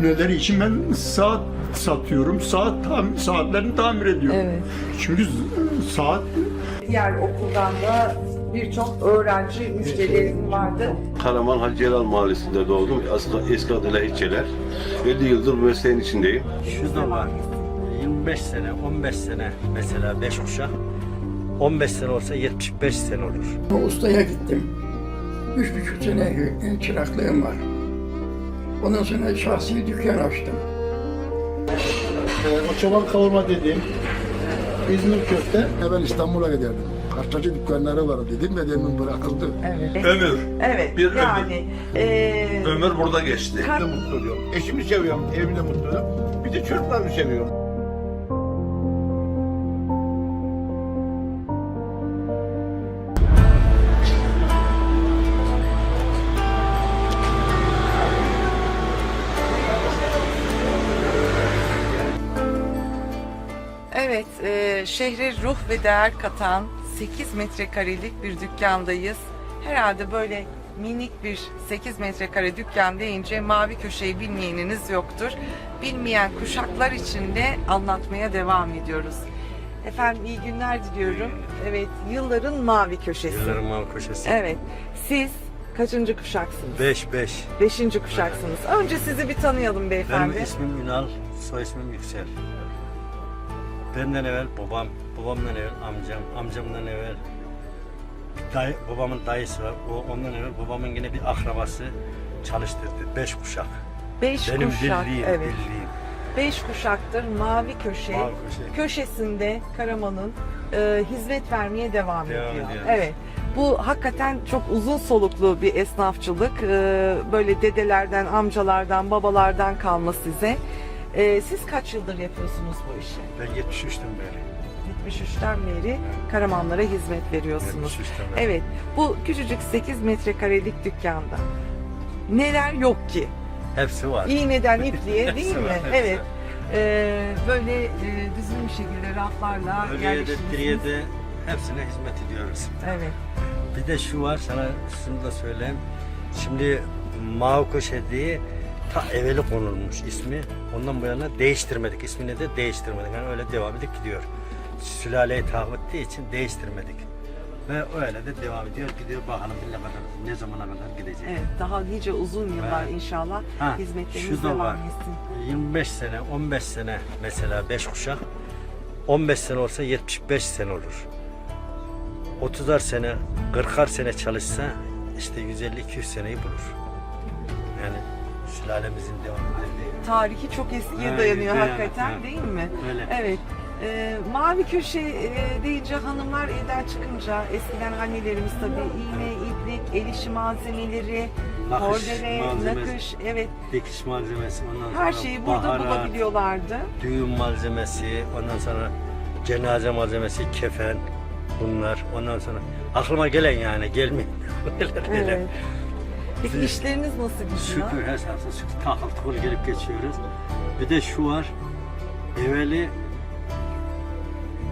Neleri için ben saat satıyorum. Saat tam, saatlerini tamir ediyorum. Evet. Çünkü saat Diğer okuldan da birçok öğrenci müşterilerim vardı. Karaman Hacı Celal Mahallesi'nde doğdum. Aslında eski adıyla Hiççeler. 50 yıldır bu mesleğin içindeyim. Şu da var. 25 sene, 15 sene mesela 5 kuşak. 15 sene olsa 75 sene olur. Ustaya gittim. Üç buçuk sene çıraklığım var. Ondan sonra şahsi dükkan açtım. Ee, o çoban kavurma dediğim İzmir köfte. Evvel İstanbul'a giderdim. Kartacı dükkanları var dedim ve demin bırakıldı. Ömür. Evet. Bir ömür. yani eee, Ömür burada geçti. Ben de mutlu oluyorum. Eşimi seviyorum, evimde mutluyum. Bir de çocuklarımı seviyorum. Şehre ruh ve değer katan 8 metrekarelik bir dükkandayız. Herhalde böyle minik bir 8 metrekare dükkan deyince mavi köşeyi bilmeyeniniz yoktur. Bilmeyen kuşaklar için de anlatmaya devam ediyoruz. Efendim iyi günler diliyorum. Evet, yılların mavi köşesi. Yılların mavi köşesi. Evet, siz kaçıncı kuşaksınız? 5 5. Beşinci kuşaksınız. Önce sizi bir tanıyalım Benim beyefendi. ismim Ünal, soy ismim Yüksel. Benden evvel babam, babamdan evvel amcam, amcamdan evvel dayı, babamın dayısı var. O, ondan evvel babamın yine bir akrabası çalıştırdı. Beş kuşak. Beş Benim kuşak, bildiğim, evet. bildiğim. Beş kuşaktır mavi köşe, Mavi köşe. köşesinde Karaman'ın e, hizmet vermeye devam, Devam ediyor. ediyor. Evet. Bu hakikaten çok uzun soluklu bir esnafçılık. E, böyle dedelerden, amcalardan, babalardan kalma size. E, siz kaç yıldır yapıyorsunuz bu işi? Ben 73'ten beri. 73'ten beri Karamanlara hizmet veriyorsunuz. 73'ten beri. Evet. Bu küçücük 8 metrekarelik dükkanda neler yok ki? Hepsi var. İğneden ipliğe değil Hepsi mi? var, hepsi Evet. Ee, böyle e, düzgün bir şekilde raflarla Ölüye de yerleştirmişsiniz. diriye de hepsine hizmet ediyoruz. Evet. Bir de şu var sana şunu da söyleyeyim. Şimdi Mavi Köşe diye ta evveli konulmuş ismi. Ondan bu yana değiştirmedik. İsmini de değiştirmedik. Yani öyle devam edip gidiyor. Sülaleyi takip ettiği için değiştirmedik. Ve öyle de devam ediyor. Gidiyor bakalım ne kadar ne zamana kadar gidecek. Evet. Daha nice uzun yıllar Evet. inşallah Ha, hizmetleriniz devam var. etsin. 25 sene, 15 sene mesela 5 kuşak. 15 sene olsa 75 sene olur. 30'ar sene, 40'ar sene çalışsa işte 150-200 seneyi bulur. Yani sülalemizin devam. Tarihi çok eskiye Evet, dayanıyor evet, hakikaten evet. değil mi? Öyle. Evet. Ee, mavi köşe e, deyince hanımlar evden çıkınca eskiden annelerimiz tabii iğne, iplik, el işi malzemeleri, Nakış kordele, malzemesi. nakış, evet Dikiş malzemesi, ondan her sonra şeyi burada baharat, bulabiliyorlardı. düğün malzemesi, ondan sonra cenaze malzemesi, kefen bunlar. Ondan sonra aklıma gelen yani gelmiyor. Evet. Peki işleriniz nasıl gidiyor? Şükür her saatte şükür takıl tukul gelip geçiyoruz. Bir de şu var. Evveli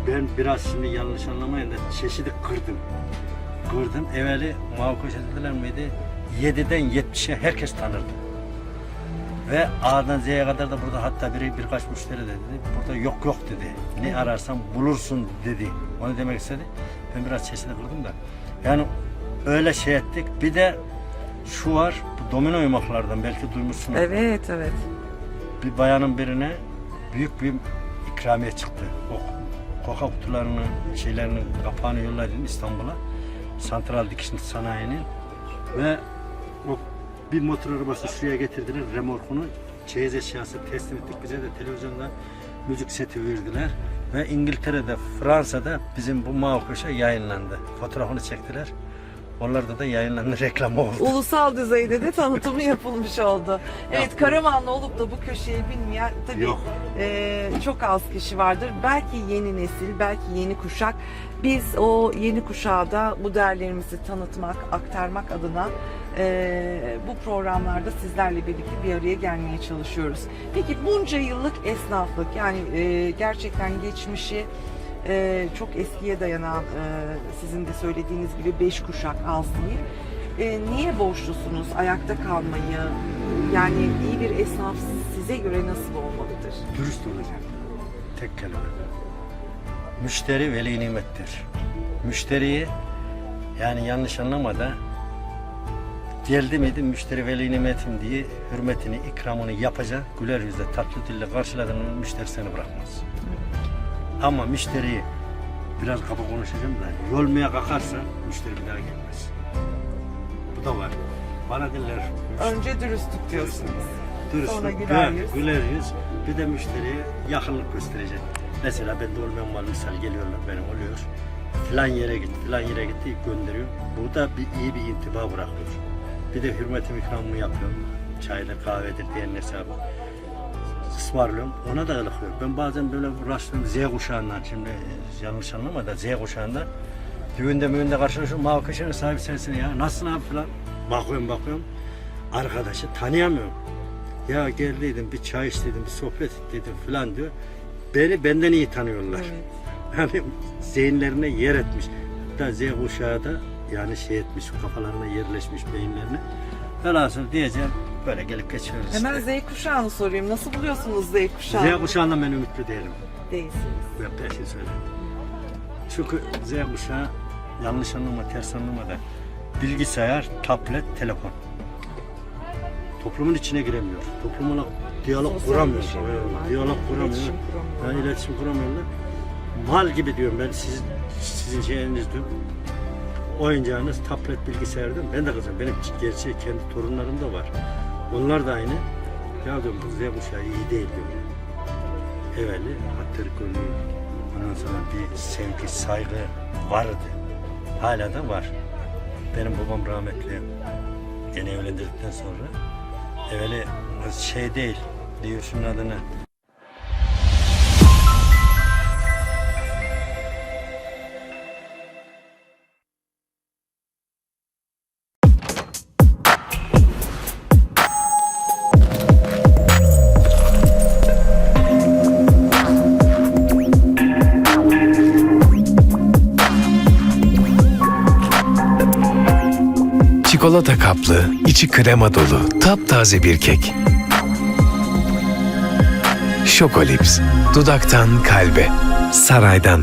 ben biraz şimdi yanlış anlamayın da çeşidi kırdım. Kırdım. Evveli mavi köşe dediler miydi? 7'den 70'e herkes tanırdı. Ve A'dan Z'ye kadar da burada hatta biri birkaç müşteri de dedi. Burada yok yok dedi. Ne ararsan bulursun dedi. Onu demek istedi. Ben biraz çeşidi kırdım da. Yani öyle şey ettik. Bir de şu var. Bu domino yumaklardan belki duymuşsunuz. Evet, evet. Bir bayanın birine büyük bir ikramiye çıktı. O koka kutularının şeylerinin kapağını yolladı İstanbul'a. Santral dikiş sanayinin ve o bir motor arabası şuraya getirdiler remorkunu. Çeyiz eşyası teslim ettik. Bize de televizyonda müzik seti verdiler. Ve İngiltere'de, Fransa'da bizim bu mavi köşe yayınlandı. Fotoğrafını çektiler. Onlarda da yayınlandı, reklam oldu. Ulusal düzeyde de tanıtımı yapılmış oldu. Evet, Karamanlı olup da bu köşeyi bilmeyen tabii Yok. e, çok az kişi vardır. Belki yeni nesil, belki yeni kuşak. Biz o yeni kuşağa da bu değerlerimizi tanıtmak, aktarmak adına e, bu programlarda sizlerle birlikte bir araya gelmeye çalışıyoruz. Peki bunca yıllık esnaflık yani e, gerçekten geçmişi e, çok eskiye dayanan e, sizin de söylediğiniz gibi beş kuşak az değil. e, niye borçlusunuz ayakta kalmayı? Yani iyi bir esnaf size göre nasıl olmalıdır? Dürüst olacak. Tek kelime. Müşteri veli nimettir. Müşteriyi yani yanlış anlama da geldi miydi müşteri veli nimetim diye hürmetini, ikramını yapacak. Güler yüzle, tatlı dille karşıladığın müşteri seni bırakmaz. Ama müşteriyi biraz kaba konuşacağım da yolmaya kalkarsa müşteri bir daha gelmez. Bu da var. Bana diller Önce dürüstlük diyorsunuz. Dürüst, Sonra güler yüz. güler yüz. Bir de müşteriye yakınlık gösterecek. Mesela ben de olmayan mal misal geliyorlar benim oluyor. Filan yere git, filan yere git diye gönderiyor. Bu da bir iyi bir intiba bırakıyor. Bir de hürmetim ikramımı yapıyorum. Çaydır, kahvedir diyen hesabı. Ismarlıyorum. Ona da ılıkıyor. Ben bazen böyle rastlıyorum Z kuşağından şimdi e, yanlış anlama da Z kuşağından düğünde müğünde karşılaşıyorum. Mavi kuşağının sahibi sensin ya. Nasılsın abi falan. Bakıyorum bakıyorum. Arkadaşı tanıyamıyorum. Ya geldiydim bir çay içtiydim bir sohbet ettiydim falan diyor. Beni benden iyi tanıyorlar. Yani zihinlerine yer etmiş. Hatta Z kuşağı da yani şey etmiş kafalarına yerleşmiş beyinlerine. Velhasıl diyeceğim böyle gelip geçiyoruz. Hemen işte. Z kuşağını sorayım. Nasıl buluyorsunuz Z kuşağını? Z kuşağından ben ümitli değilim. Değilsiniz. Ben peşin söyleyeyim. Çünkü Z kuşağı yanlış anlama, ters anlama da bilgisayar, tablet, telefon. Toplumun içine giremiyor. Toplumla diyalog Sosyal kuramıyor. Evet, Diyalog kuramıyor. İletişim kuramıyorlar. Yani iletişim kuramıyorlar. Mal gibi diyorum ben siz, sizin şeyiniz diyorum. Oyuncağınız tablet bilgisayar diyorum. Ben de kızım. Benim gerçi kendi torunlarım da var. Onlar da aynı. Ya diyorum bu Z kuşağı iyi değil diyorum. Evveli hatır gönlü, ondan sonra bir sevgi, saygı vardı. Hala da var. Benim babam rahmetli yeni evlendirdikten sonra evveli şey değil, diyor şunun adını. Çikolata kaplı, içi krema dolu, taptaze bir kek. Şokolips, dudaktan kalbe, saraydan.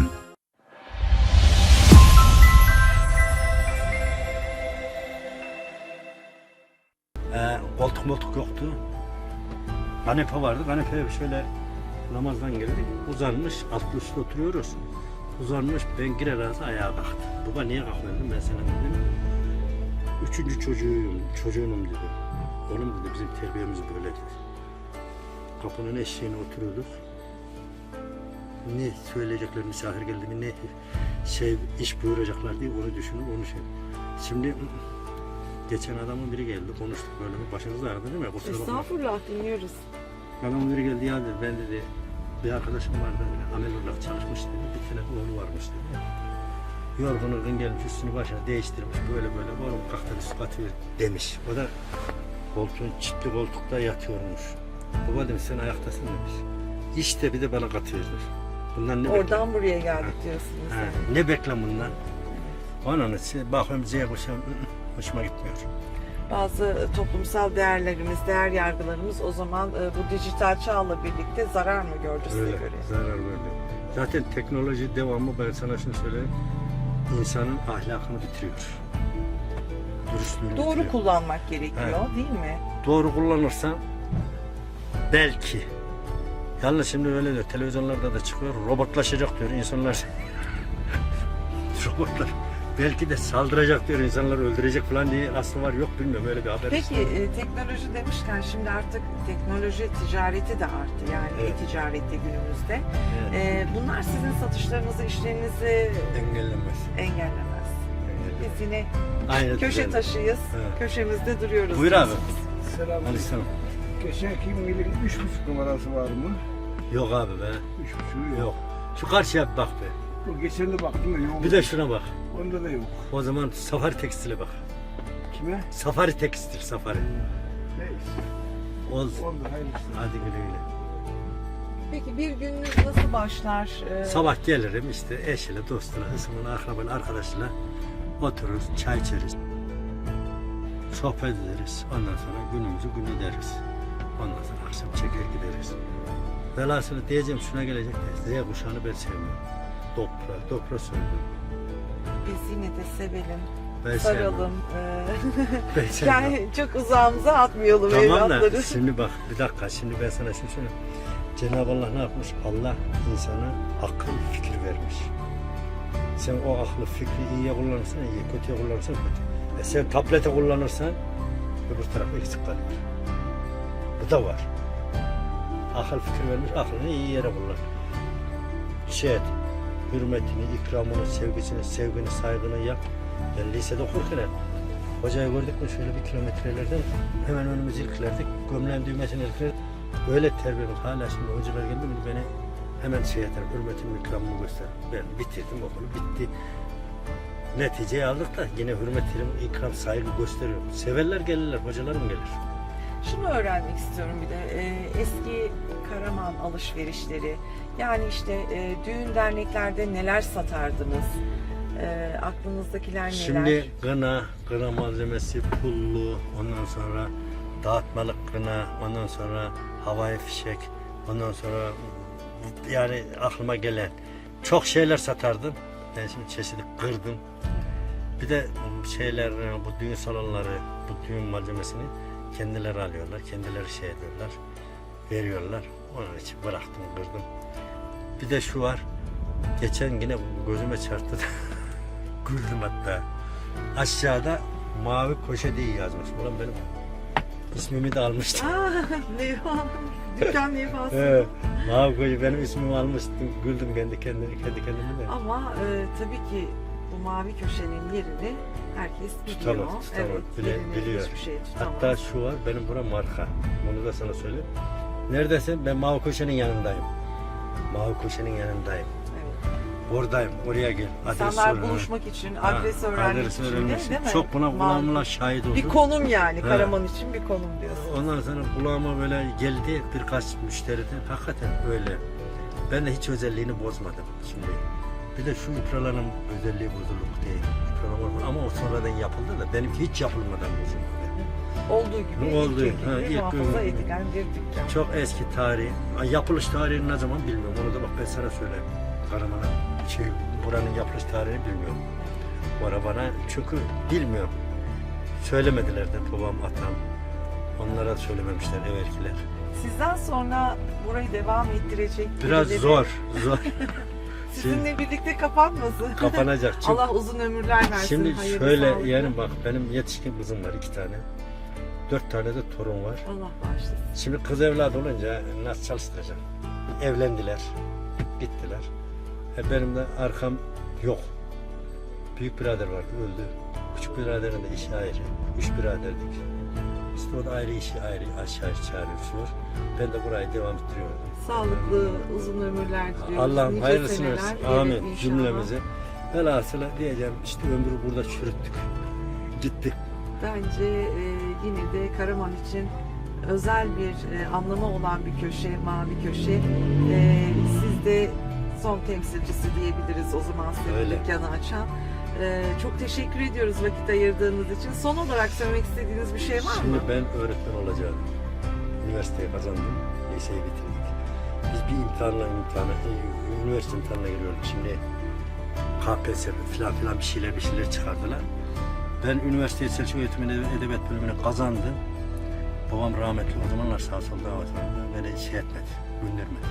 Ee, koltuk moltuk yoktu. Kanepe vardı. Kanepeye şöyle namazdan geldik. Uzanmış, altlı üstte oturuyoruz. Uzanmış, ben girer ağzı ayağa kalktı. Baba niye kalkmıyordun ben sana dedim. Üçüncü çocuğuyum, çocuğunum dedi. Oğlum dedi bizim terbiyemiz böyle dedi. Kapının eşeğine oturuyorduk. Ne söyleyecekler misafir geldi mi ne şey iş buyuracaklar diye onu düşünüp onu şey. Şimdi Geçen adamın biri geldi konuştuk böyle başınız ağrıdı değil mi? Kusura bakma. Estağfurullah dinliyoruz. Adamın biri geldi ya dedi ben dedi bir arkadaşım var dedi amel olarak çalışmış dedi bir tane oğlu varmış dedi. Yorgun yorgun gelmiş üstünü başına değiştirmiş böyle böyle oğlum kalk su katıyor demiş. O da koltuğun çitli koltukta yatıyormuş. Baba demiş sen ayaktasın demiş. İşte bir de bana katıyordur. Bundan ne bekle? Oradan buraya geldik diyorsunuz. Ha, yani. ne bekle bundan? Onun için bakıyorum Z kuşağım hoşuma gitmiyor. Bazı toplumsal değerlerimiz, değer yargılarımız o zaman e, bu dijital çağla birlikte zarar mı gördü size Öyle, göre? zarar verdi. Zaten teknoloji devamı ben sana şunu söyleyeyim. İnsanın ahlakını bitiriyor. Dürüstlüğünü Doğru bitiriyor. kullanmak gerekiyor değil mi? Doğru kullanırsan belki. Yalnız şimdi öyle diyor. Televizyonlarda da çıkıyor. Robotlaşacak diyor insanlar. Robotlar. Belki de saldıracak diyor. insanlar öldürecek falan diye aslında var. Yok bilmiyorum öyle bir haber. Peki e, teknoloji demişken şimdi artık teknoloji ticareti de arttı yani Evet. e-ticarette günümüzde. Evet. E, bunlar sizin satışlarınızı, işlerinizi Engellenmez. engellemez. Biz yine Aynen. köşe düzenli. taşıyız, Evet. köşemizde duruyoruz. Buyur abi. diyorsunuz. Selam. Aleyhisselam. Geçenki milin üç buçuk numarası var mı? Yok abi be. Üç buçuğu yok. Yok. Şu karşıya bir bak be. Bu geçen de baktım da yok. Bir de şuna bak. Onda da yok. O zaman Safari Tekstil'e bak. Kime? Safari Tekstil, Safari. Neyse. Olsun. Oldu hayırlısı. Hadi güle güle. Peki bir gününüz nasıl başlar? E, Sabah gelirim işte eşiyle, dostuyla, ısımın, akrabayla, arkadaşıyla otururuz, çay içeriz. Sohbet ederiz. Ondan sonra günümüzü gün ederiz. Ondan sonra akşam çeker gideriz. Velhasılı diyeceğim şuna gelecek de Z kuşağını ben sevmiyorum. Dopra, dopra söylüyorum. Biz yine de sevelim, Ben saralım. Ee, Ben sevmiyorum. yani çok uzağımıza atmayalım Tamam da evlatları. şimdi bak bir dakika şimdi ben sana şunu söyleyeyim. Cenab-ı Allah ne yapmış? Allah insana akıl fikir vermiş. Sen o aklı fikri iyiye kullanırsan iyi, kötüye kullanırsan kötü. E sen tablete kullanırsan öbür taraf eksik kalıyor. Bu da var. Akıl fikir vermiş, aklını iyi yere kullan. Şey et, hürmetini, ikramını, sevgisini, sevgini, saygını yap. Ben lisede okurken Hocayı gördük mü şöyle bir kilometrelerden hemen önümüzü ilkilerdik. Gömleğin düğmesini ilkilerdik. Öyle terbiyemiz hala şimdi hocalar geldi mi beni hemen şey eder, hürmetimi, ikramımı göster. Ben bitirdim okulu, bitti. Neticeyi aldık da yine hürmetim, ikram, saygı gösteriyorum. Severler gelirler, hocalarım gelir. Şunu öğrenmek istiyorum bir de e, eski Karaman alışverişleri yani işte e, düğün derneklerde neler satardınız? E, aklınızdakiler neler? Şimdi kına, kına malzemesi, pullu, ondan sonra dağıtmalık kına, ondan sonra havai fişek, ondan sonra yani aklıma gelen çok şeyler satardım. Ben şimdi çeşitli kırdım. Bir de şeyler, bu düğün salonları, bu düğün malzemesini kendileri alıyorlar, kendileri şey ediyorlar, veriyorlar. Onun için bıraktım, kırdım. Bir de şu var, geçen yine gözüme çarptı. Güldüm hatta. Aşağıda mavi koşe diye yazmış. Ulan benim ismimi de almıştı. Aa, levha, dükkan levhası. Evet, mavi koşe benim ismimi almıştım. Güldüm kendi kendime, kendi kendime de. Ama e, tabii ki bu mavi köşenin yerini herkes biliyor. Tutamaz, tutamaz. Evet, Bile- biliyor. Hiçbir şey tutamaz. Hatta şu var, benim bura marka. Bunu da sana söyleyeyim. Neredesin? Ben mavi koşenin yanındayım. Mavi koşenin yanındayım. Evet. Oradayım, oraya gel. Adres İnsanlar sor. buluşmak için, adres öğrenmek adres için de, öğrenmek için. değil mi? Çok buna kulağımla şahit oldum. Bir konum yani Ha. Karaman için bir konum diyorsun. Ondan sonra kulağıma böyle geldi birkaç müşteriden. Hakikaten öyle. Ben de hiç özelliğini bozmadım şimdi. Bir de şu ipraların özelliği bozuluk değil. İpralar- Ama o sonradan yapıldı da benimki hiç yapılmadan bozulmadı. Olduğu gibi, Olduğu, ilk ha, ilk muhafaza gün- edilen bir dükkan. Çok eski tarih. Ay, Yapılış tarihini ne zaman bilmiyorum. Onu da bak ben sana söyleyeyim. Karaman'a şey, buranın yapılış tarihini bilmiyorum. Bu ara bana çünkü bilmiyorum. Söylemediler de babam, atam. Onlara söylememişler evvelkiler. Sizden sonra burayı devam ettirecek Biraz birileri zor, zor. Sizinle birlikte kapanmasın. Kapanacak. Çünkü Allah uzun ömürler versin. Şimdi hayırlı, şöyle yani bak benim yetişkin kızım var iki tane. Dört tane de torun var. Allah bağışlasın. Şimdi kız evladı olunca nasıl çalıştıracağım? Evlendiler, gittiler. E benim de arkam yok. Büyük birader vardı, öldü. Küçük biraderin de işi ayrı. Üç biraderdik. İşte o da ayrı işi ayrı aşağı çağırıyor. Ben de burayı devam ettiriyorum. Sağlıklı, uzun ömürler diliyoruz. Allah'ım Nice hayırlısını versin. Evet, Amin inşallah. cümlemize. Velhasıla diyeceğim işte ömrü burada çürüttük. Gittik. Bence e, yine de Karaman için özel bir e, anlamı olan bir köşe, mavi köşe. E, siz de son temsilcisi diyebiliriz o zaman Öyle. dükkanı açan. E, çok teşekkür ediyoruz vakit ayırdığınız için. Son olarak söylemek istediğiniz bir şey var Şimdi mı? ben öğretmen olacağım. Üniversiteyi kazandım. Liseyi bitirdik. Bir imtihanla imtihana, e, üniversite imtihanına giriyorduk. Şimdi KPSS filan filan bir şeyler bir şeyler çıkardılar. Ben üniversite Selçuk Öğretim Edebiyat bölümünü kazandım. Babam rahmetli o zamanlar sağ sol davasında beni şey etmedi, göndermedi.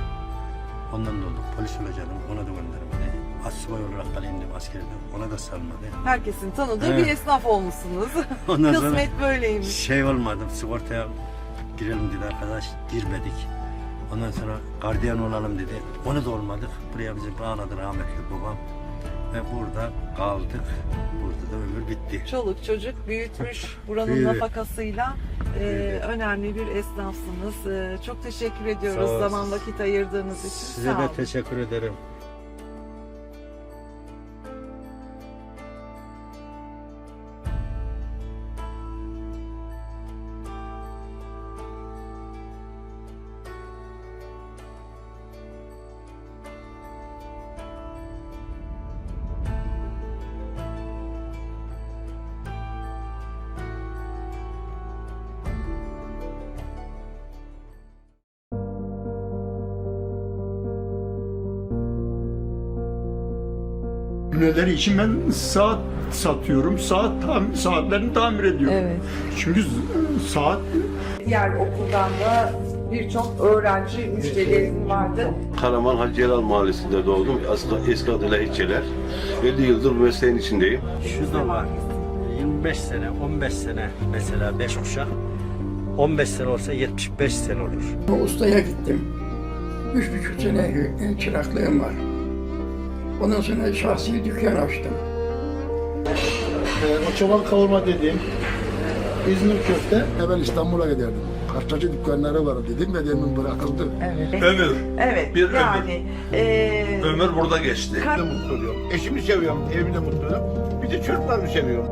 Ondan da oldu. Polis olacağım, ona da göndermedi. Asubay olarak kalayım dedim askerden, ona da salmadı. Herkesin tanıdığı Evet. bir esnaf olmuşsunuz. Ondan sonra- Kısmet böyleymiş. Şey olmadı, sigortaya girelim dedi arkadaş, girmedik. Ondan sonra gardiyan olalım dedi. Onu da olmadık. Buraya bizi bağladı rahmetli babam. Ve burada kaldık. Burada da ömür bitti. Çoluk çocuk büyütmüş buranın nafakasıyla e, Büyüdü. önemli bir esnafsınız. E, çok teşekkür ediyoruz Sağ zaman vakit ayırdığınız için. Size Sağ de olun. teşekkür ederim. Sürmeleri için ben saat satıyorum. Saat tam, saatlerini tamir ediyorum. Evet. Çünkü saat Diğer okuldan da birçok öğrenci müşterilerim vardı. Karaman Hacı Celal Mahallesi'nde doğdum. Aslında eski adıyla Hitçeler. 50 yıldır bu mesleğin içindeyim. Şu da var. 25 sene, 15 sene mesela 5 kuşak. 15 sene olsa 75 sene olur. Ustaya gittim. Üç buçuk sene çıraklığım var. Ondan sonra şahsi dükkan açtım. Ee, o çoban kavurma dediğim İzmir köfte. Evvel İstanbul'a giderdim. Parçacı dükkanları var dedim ve demin bırakıldı. Evet. Ömür. Evet. Bir yani eee Ömür burada geçti. de mutlu oluyorum. Eşimi seviyorum, evimde mutluyum. Bir de çocuklarımı seviyorum.